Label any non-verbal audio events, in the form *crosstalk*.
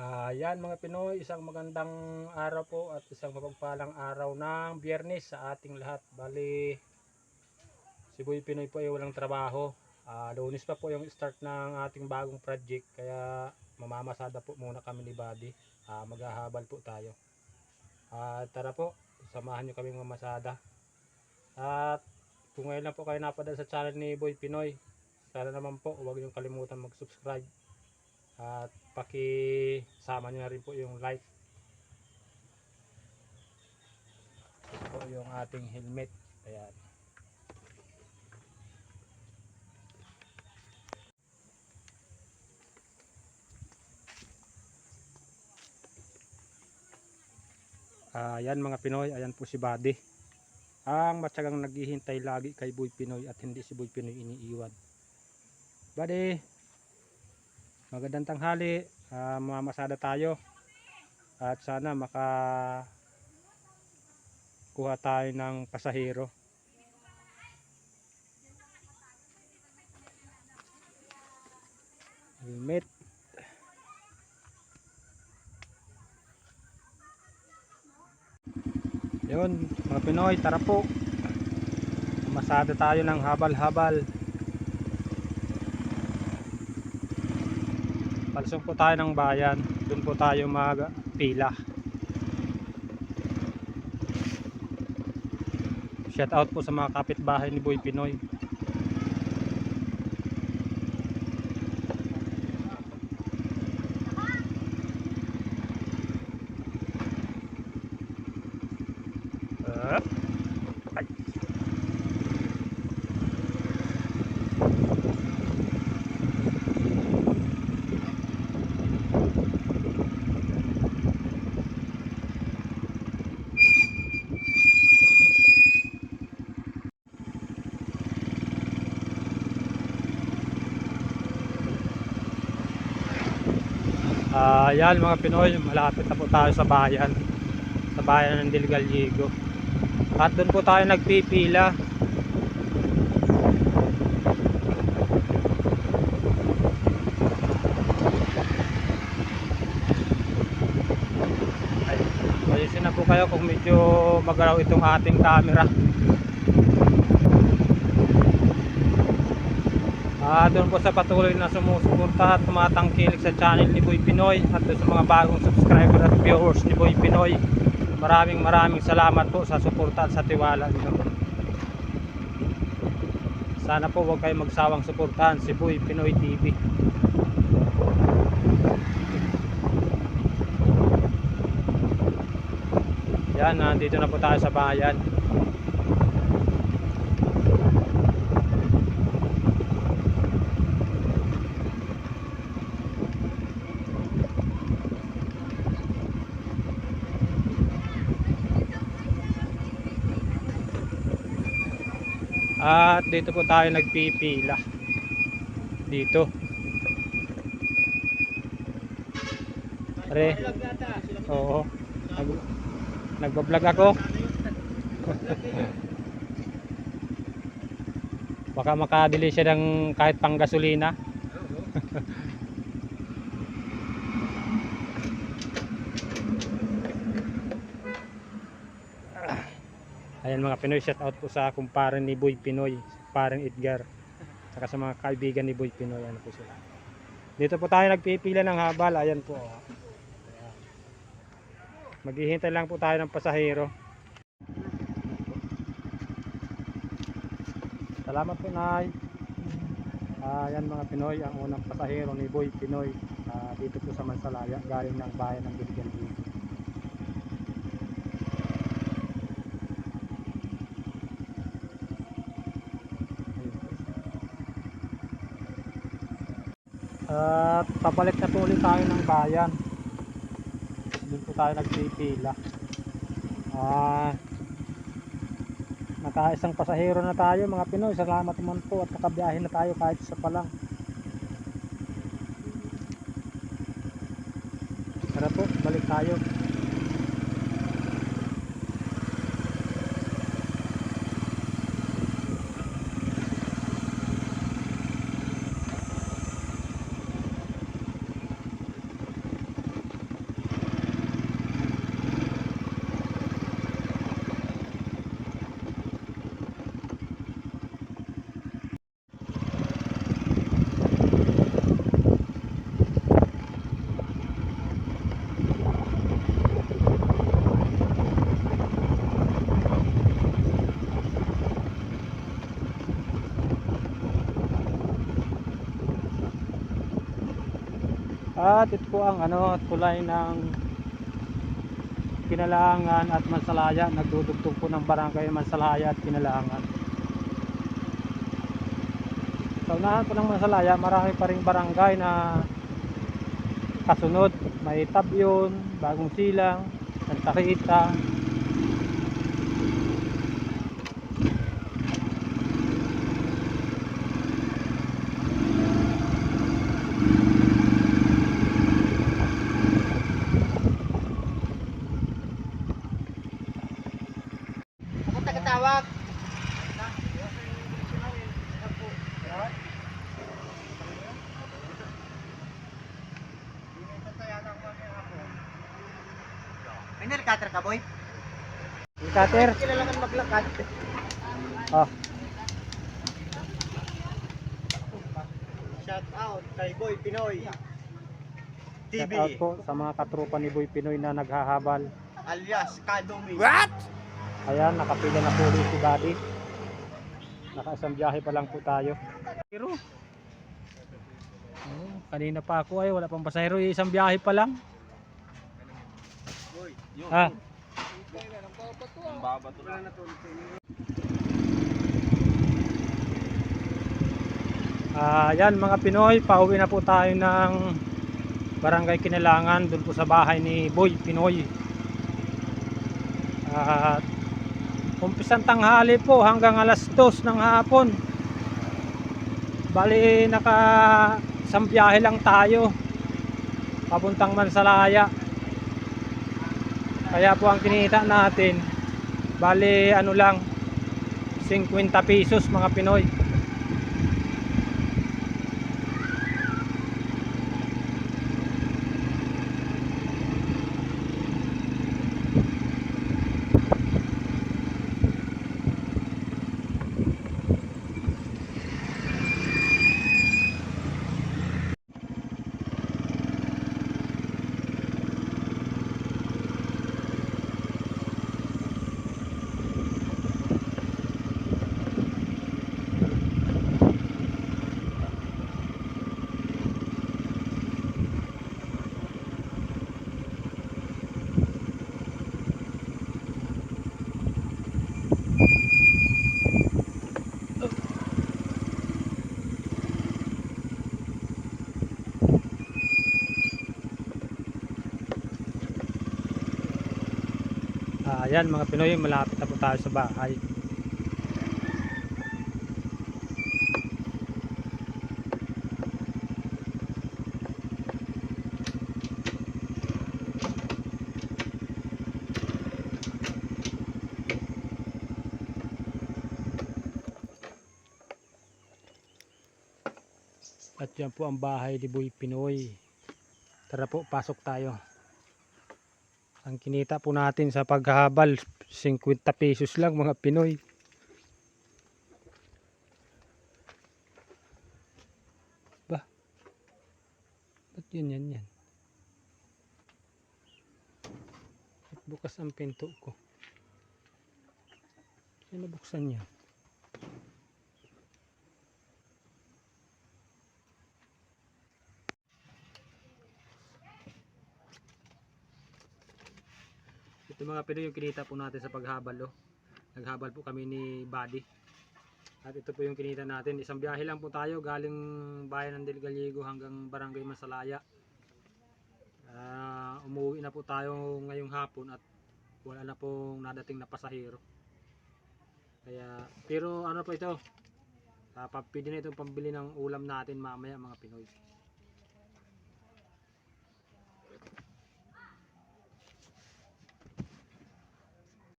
Ah, yan mga Pinoy, isang magandang araw po at isang mapagpalang araw ng biyernes sa ating lahat. Bali, si Boy Pinoy po ay walang trabaho. Ah, lunes pa po yung start ng ating bagong project kaya mamamasada po muna kami ni Buddy. Ah, maghahabal po tayo. At tara po, samahan nyo kaming mamasada. At kung ngayon lang po kayo napadal sa channel ni Boy Pinoy, sana naman po huwag niyong kalimutan mag-subscribe. At pakisama nyo na rin po yung like. Ito po yung ating helmet. Ayan. Ayan mga Pinoy, ayan po si Buddy. Ang matyagang naghihintay lagi kay Boy Pinoy at hindi si Boy Pinoy iniiwan. Buddy, magandang tanghali. Ah, mamamasada tayo. At sana maka kuha tayo ng pasahero. Helmet. Yun, mga Pinoy, tara po. Masada tayo ng habal-habal. Palusong po tayo ng bayan. Doon po tayo magpila. Shout out po sa mga kapitbahay ni Boy Pinoy. Up. Ah, yan mga Pinoy, malapit na po tayo sa bayan. Sa bayan ng Del Gallego. At doon po tayo nagpipila. Ay, ayusin na po kayo kung medyo magalaw itong ating camera. Ah, doon po sa patuloy na sumusuporta at tumatangkilik sa channel ni Boy Pinoy at sa mga bagong subscriber at viewers ni Boy Pinoy. Maraming maraming salamat po sa suporta at sa tiwala niyo. Sana po huwag kayong magsawang suportahan si Boy Pinoy TV. Yan, nandito na po tayo sa bayan. At dito po tayo nagpipila. Dito. Pre. Oo. Nag Nagbablog ako. *laughs* Baka makabili siya ng kahit pang gasolina. Ayan mga Pinoy, shout out po sa kumpare ni Boy Pinoy, parang Edgar. Saka sa mga kaibigan ni Boy Pinoy, ano po sila. Dito po tayo nagpipila ng habal, ayan po. oh. Ayan. Maghihintay lang po tayo ng pasahero. Salamat po Nay. Ayan mga Pinoy, ang unang pasahero ni Boy Pinoy ah, dito po sa Mansalaya, galing ng bayan ng Biligan dito. At pabalik na ulit tayo ng bayan. Doon po tayo nagpipila. Ah, nakaisang pasahero na tayo mga Pinoy. Salamat naman po at nakabiyahe na tayo kahit isa pa. Tara po, balik tayo. At ito po ang ano, tulay ng Kinalangan at Mansalaya. Nagdudugtong po ng barangay Mansalaya at Kinalangan. Sa po ng Mansalaya, marami pa rin barangay na kasunod. May Tabyon, Bagong Silang, Santa Rita. Ako tagatawag. Nalikater ka, boy? Cutter. Kilala ka maglakad. Oh, Shout out kay Boy Pinoy. shout out po sa mga katropa ni Boy Pinoy na naghahabal. alias Kadumi. Ayan, nakapila na po ulit si Buddy. Nakaisang biyahe pa lang po tayo. Pero, oh, kanina pa ako ay wala pang pasahero, isang biyahe pa lang. Ah, Ang baba to lang. ah, yan mga Pinoy, pauwi na po tayo ng Barangay Kinalangan, doon po sa bahay ni Boy Pinoy. At umpisang tanghali po hanggang alas 2 ng hapon. Bali naka isang biyahe lang tayo papuntang Mansalaya. Kaya po ang kinita natin bali ano lang 50 pesos mga Pinoy. Ah, Ayan mga Pinoy, malapit na po tayo sa bahay. At yan po ang bahay ni Boy Pinoy. Tara po, pasok tayo. Ang kinita po natin sa paghahabal, 50 pesos lang mga Pinoy. Ba? Ba't yun yan yan? Ba't bukas ang pinto ko? Sino buksan yan? Ito mga Pinoy yung kinita po natin sa paghabal. Oh. Naghabal po kami ni Buddy. At ito po yung kinita natin. Isang biyahe lang po tayo galing bayan ng Del Gallego hanggang Barangay Masalaya. Ah, umuwi na po tayo ngayong hapon at wala na pong nadating na pasahero. Kaya, pero ano po ito? Uh, pwede na itong pambili ng ulam natin mamaya mga Pinoy.